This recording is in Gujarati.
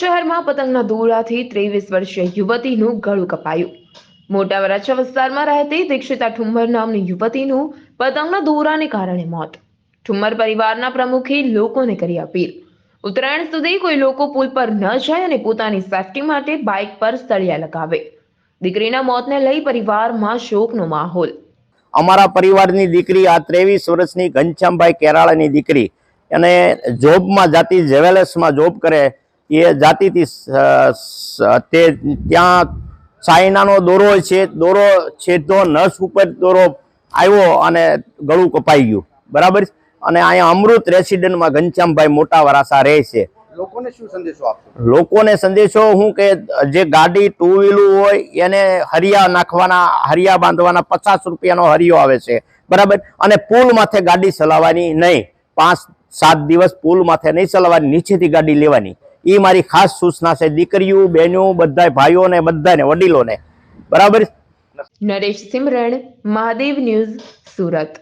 શહેરમાં પતંગના દોરાથી ત્રેવીસ વર્ષીય યુવતીનું ગળું કપાયું. મોટા વરાછા વિસ્તારમાં રહેતી દીક્ષિતા ઠુમ્મર નામની યુવતીનું પતંગના દોરાને કારણે મોત. ઠુમ્મર પરિવારના પ્રમુખે લોકોને કરી અપીલ. ઉત્તરાયણ સુધી કોઈ લોકો પુલ પર ન જાય અને પોતાની સેફટી માટે બાઇક પર સળિયા લગાવે. દીકરીના મોતને લઈ પરિવારમાં શોકનો માહોલ. અમારા પરિવારની દીકરી આ ત્રેવીસ વર્ષની ઘનશ્યામભાઈ કેરાળાની દીકરી. અને જોબમાં જાતી જેવેલર્સમાં જોબ કરે. એ જાતિથી તે ત્યાં ચાઇનાનો દોરો છે દોરો છેદો નસ ઉપર દોરો આવ્યો અને ગળું કપાઈ ગયું. બરાબર? અને અહીંયા અમૃત રેસિડેન્ટમાં ઘનશ્યામભાઈ મોટા વરાસા રહે છે. લોકોને શું સંદેશો આપશો? લોકોને સંદેશો હું કે જે ગાડી ટુ વ્હીલું હોય એને હરિયા નાખવાના હરિયા બાંધવાના પચાસ રૂપિયાનો હરિયો આવે છે. બરાબર? અને પુલ માથે ગાડી ચલાવવાની નહીં. પાંચ સાત દિવસ પુલ માથે નહીં ચલાવવાની નીચેથી ગાડી લેવાની. એ મારી ખાસ સૂચના છે, દીકરીઓ, બહેનો બધા ભાઈઓને બધાને વડીલોને. બરાબર? નરેશ સિમરણ, મહાદેવ ન્યૂઝ સુરત.